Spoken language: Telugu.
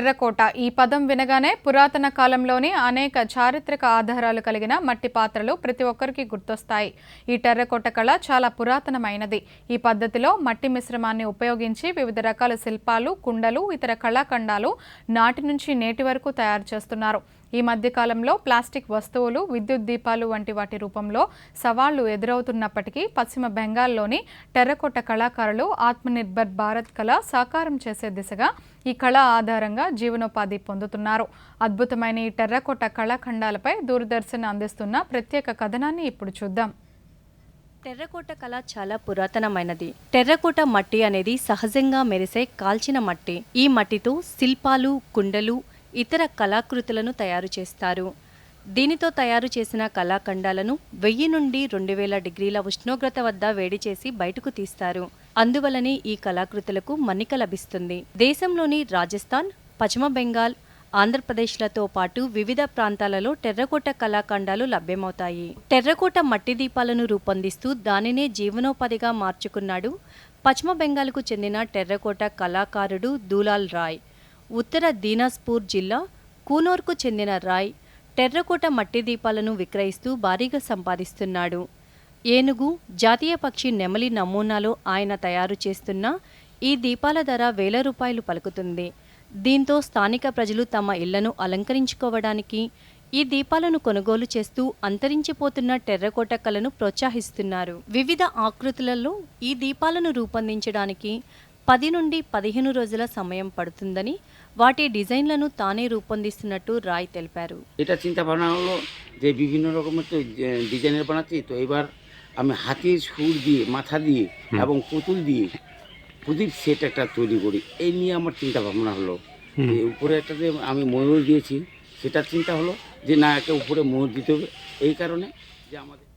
టెర్రకోట ఈ పదం వినగానే పురాతన కాలంలోని అనేక చారిత్రక ఆధారాలు కలిగిన మట్టి పాత్రలు ప్రతి ఒక్కరికి గుర్తొస్తాయి. ఈ టెర్రకోట కళ చాలా పురాతనమైనది. ఈ పద్ధతిలో మట్టి మిశ్రమాన్ని ఉపయోగించి వివిధ రకాల శిల్పాలు కుండలు ఇతర కళాఖండాలు నాటి నుంచి నేటి వరకు తయారు చేస్తున్నారు. ఈ మధ్యకాలంలో ప్లాస్టిక్ వస్తువులు విద్యుత్ దీపాలు వంటి వాటి రూపంలో సవాళ్ళు ఎదురవుతున్నప్పటికీ పశ్చిమ బెంగాల్లోని టెర్రకోట కళాకారులు ఆత్మనిర్భర్ భారత్ కళ సాకారం చేసే దిశగా ఈ కళ ఆధారంగా జీవనోపాధి పొందుతున్నారు. అద్భుతమైన ఈ టెర్రకోట కళాఖండాలపై దూరదర్శన్ అందిస్తున్న ప్రత్యేక కథనాన్ని ఇప్పుడు చూద్దాం. టెర్రకోట కళ చాలా పురాతనమైనది. టెర్రకోట మట్టి అనేది సహజంగా మెరిసే కాల్చిన మట్టి. ఈ మట్టితో శిల్పాలు కుండలు ఇతర కళాకృతులను తయారు చేస్తారు. దీనితో తయారు చేసిన కళాఖండాలను వెయ్యి నుండి రెండు వేల డిగ్రీల ఉష్ణోగ్రత వద్ద వేడి చేసి బయటకు తీస్తారు. అందువలనే ఈ కళాకృతులకు మన్నిక లభిస్తుంది. దేశంలోని రాజస్థాన్ పశ్చిమ బెంగాల్ ఆంధ్రప్రదేశ్లతో పాటు వివిధ ప్రాంతాలలో టెర్రకోట కళాఖండాలు లభ్యమవుతాయి. టెర్రకోట మట్టి దీపాలను రూపొందిస్తూ దానినే జీవనోపాధిగా మార్చుకున్నాడు పశ్చిమ బెంగాల్కు చెందిన టెర్రకోట కళాకారుడు దూలాల్ రాయ్. ఉత్తర దీనాజ్పూర్ జిల్లా కూనూర్కు చెందిన రాయ్ టెర్రకోట మట్టి దీపాలను విక్రయిస్తూ భారీగా సంపాదిస్తున్నాడు. ఏనుగు జాతీయ పక్షి నెమలి నమూనాలో ఆయన తయారు చేస్తున్న ఈ దీపాల ధర వేల రూపాయలు పలుకుతుంది. దీంతో స్థానిక ప్రజలు తమ ఇళ్ళను అలంకరించుకోవడానికి ఈ దీపాలను కొనుగోలు చేస్తూ అంతరించిపోతున్న టెర్రకోట కళను ప్రోత్సహిస్తున్నారు. వివిధ ఆకృతులలో ఈ దీపాలను రూపొందించడానికి పది నుండి పదిహేను రోజుల సమయం పడుతుందని వాటి డిజైన్లను తానే రూపొందిస్తున్నట్టు రాయ్ తెలిపారు এটা চিন্তা ভাবনা হলো যে বিভিন্ন রকমের তো যে- ডিজাইনের বানাচ্ছি তো এবার আমি হাতির সুর দিয়ে মাথা দিয়ে এবং পুতুল দিয়ে প্রদীপ সেট একটা তৈরি করি এই নিয়ে আমার চিন্তা ভাবনা হলো যে উপরে একটা যে আমি ময়ূর দিয়েছি সেটার চিন্তা হলো যে না একটা উপরে ময়ূর দিতে হবে এই কারণে যে আমাদের